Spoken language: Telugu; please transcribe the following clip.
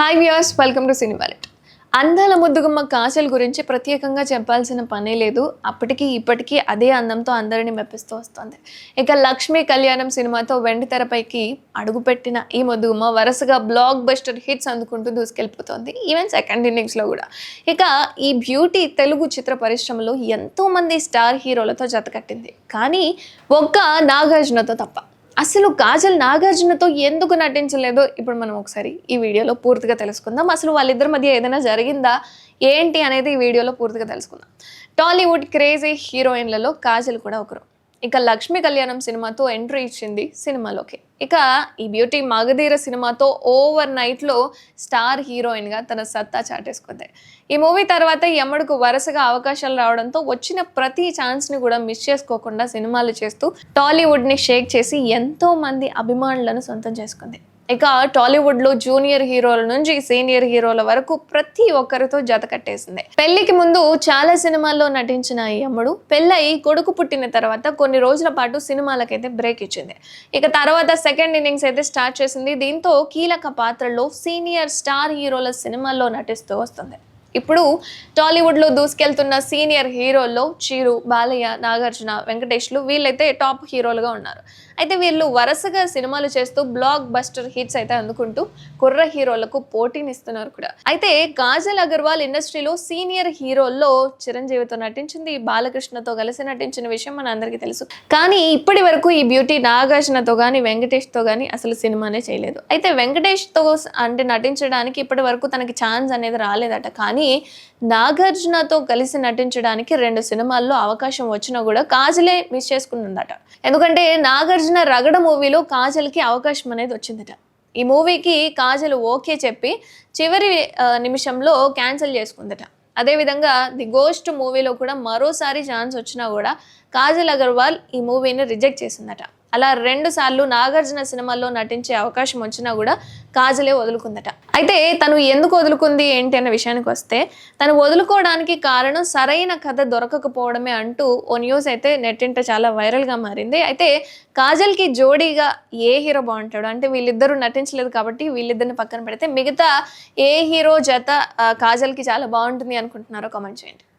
హాయ్ వ్యూయర్స్ వెల్కమ్ టు సినిమాలెట్ అందాల ముద్దుగుమ్మ కాజల్ గురించి ప్రత్యేకంగా చెప్పాల్సిన పనే లేదు. అప్పటికి ఇప్పటికీ అదే అందంతో అందరినీ మెప్పిస్తూ వస్తుంది. ఇక లక్ష్మీ కళ్యాణం సినిమాతో వెండి తెరపైకి అడుగుపెట్టిన ఈ ముద్దుగుమ్మ వరుసగా బ్లాక్ బస్టర్ హిట్స్ అందుకుంటూ దూసుకెళ్ళిపోతుంది. ఈవెన్ సెకండ్ ఇన్నింగ్స్లో కూడా. ఇక ఈ బ్యూటీ తెలుగు చిత్ర పరిశ్రమలో ఎంతోమంది స్టార్ హీరోలతో జతకట్టింది కానీ ఒక్క నాగార్జునతో తప్ప. అసలు కాజల్ నాగార్జునతో ఎందుకు నటించలేదో ఇప్పుడు మనం ఒకసారి ఈ వీడియోలో పూర్తిగా తెలుసుకుందాం. అసలు వాళ్ళిద్దరి మధ్య ఏదైనా జరిగిందా? ఏంటి అనేది ఈ వీడియోలో పూర్తిగా తెలుసుకుందాం. టాలీవుడ్ క్రేజీ హీరోయిన్లలో కాజల్ కూడా ఒకరు. ఇక లక్ష్మీ కళ్యాణం సినిమాతో ఎంట్రీ ఇచ్చింది సినిమాలోకి. ఇక ఈ బ్యూటీ మగధీర సినిమాతో ఓవర్ నైట్లో స్టార్ హీరోయిన్గా తన సత్తా చాటేసుకుంది. ఈ మూవీ తర్వాత యమ్మడుకు వరుసగా అవకాశాలు రావడంతో వచ్చిన ప్రతి ఛాన్స్ని కూడా మిస్ చేసుకోకుండా సినిమాలు చేస్తూ టాలీవుడ్ని షేక్ చేసి ఎంతో మంది అభిమానులను సొంతం చేసుకుంది. ఇక టాలీవుడ్లో జూనియర్ హీరోల నుంచి సీనియర్ హీరోల వరకు ప్రతి ఒక్కరితో జత కట్టేసింది. పెళ్ళికి ముందు చాలా సినిమాల్లో నటించిన ఈ అమ్ముడు పెళ్ళయి కొడుకు పుట్టిన తర్వాత కొన్ని రోజుల పాటు సినిమాలకైతే బ్రేక్ ఇచ్చింది. ఇక తర్వాత సెకండ్ ఇన్నింగ్స్ అయితే స్టార్ట్ చేసింది. దీంతో కీలక పాత్రల్లో సీనియర్ స్టార్ హీరోల సినిమాల్లో నటిస్తూ వస్తుంది. ఇప్పుడు టాలీవుడ్లో దూసుకెళ్తున్న సీనియర్ హీరోల్లో చీరు బాలయ్య నాగార్జున వెంకటేష్లు వీళ్ళైతే టాప్ హీరోలుగా ఉన్నారు. అయితే వీళ్ళు వరుసగా సినిమాలు చేస్తూ బ్లాక్ బస్టర్ హిట్స్ అయితే అందుకుంటూ కుర్ర హీరోలకు పోటీనిస్తున్నారు కూడా. అయితే కాజల్ అగర్వాల్ ఇండస్ట్రీలో సీనియర్ హీరోల్లో చిరంజీవితో నటించింది బాలకృష్ణతో కలిసి నటించిన విషయం మన అందరికీ తెలుసు. కానీ ఇప్పటి వరకు ఈ బ్యూటీ నాగార్జునతో కానీ వెంకటేష్తో కానీ అసలు సినిమానే చేయలేదు. అయితే వెంకటేష్తో అంటే నటించడానికి ఇప్పటి వరకు తనకి ఛాన్స్ అనేది రాలేదట. కానీ నాగార్జునతో కలిసి నటించడానికి రెండు సినిమాల్లో అవకాశం వచ్చినా కూడా కాజలే మిస్ చేసుకుంటుందట ఎందుకంటే నాగార్జున రగడ మూవీలో కాజల్కి అవకాశం అనేది వచ్చిందట. ఈ మూవీకి కాజల్ ఓకే చెప్పి చివరి నిమిషంలో క్యాన్సిల్ చేసుకుందట. అదేవిధంగా ది గోస్ట్ మూవీలో కూడా మరోసారి ఛాన్స్ వచ్చినా కూడా కాజల్ అగర్వాల్ ఈ మూవీని రిజెక్ట్ చేసిందట. అలా రెండు సార్లు నాగార్జున సినిమాల్లో నటించే అవకాశం వచ్చినా కూడా కాజలే వదులుకుందట. అయితే తను ఎందుకు వదులుకుంది ఏంటి అన్న విషయానికి వస్తే తను వదులుకోవడానికి కారణం సరైన కథ దొరకకపోవడమే అంటూ ఓ న్యూస్ అయితే నెట్టింట చాలా వైరల్గా మారింది. అయితే కాజల్కి జోడీగా ఏ హీరో బాగుంటాడు? అంటే వీళ్ళిద్దరూ నటించలేదు కాబట్టి వీళ్ళిద్దరిని పక్కన పెడితే మిగతా ఏ హీరో జత కాజల్కి చాలా బాగుంటుంది అనుకుంటున్నారో కామెంట్ చేయండి.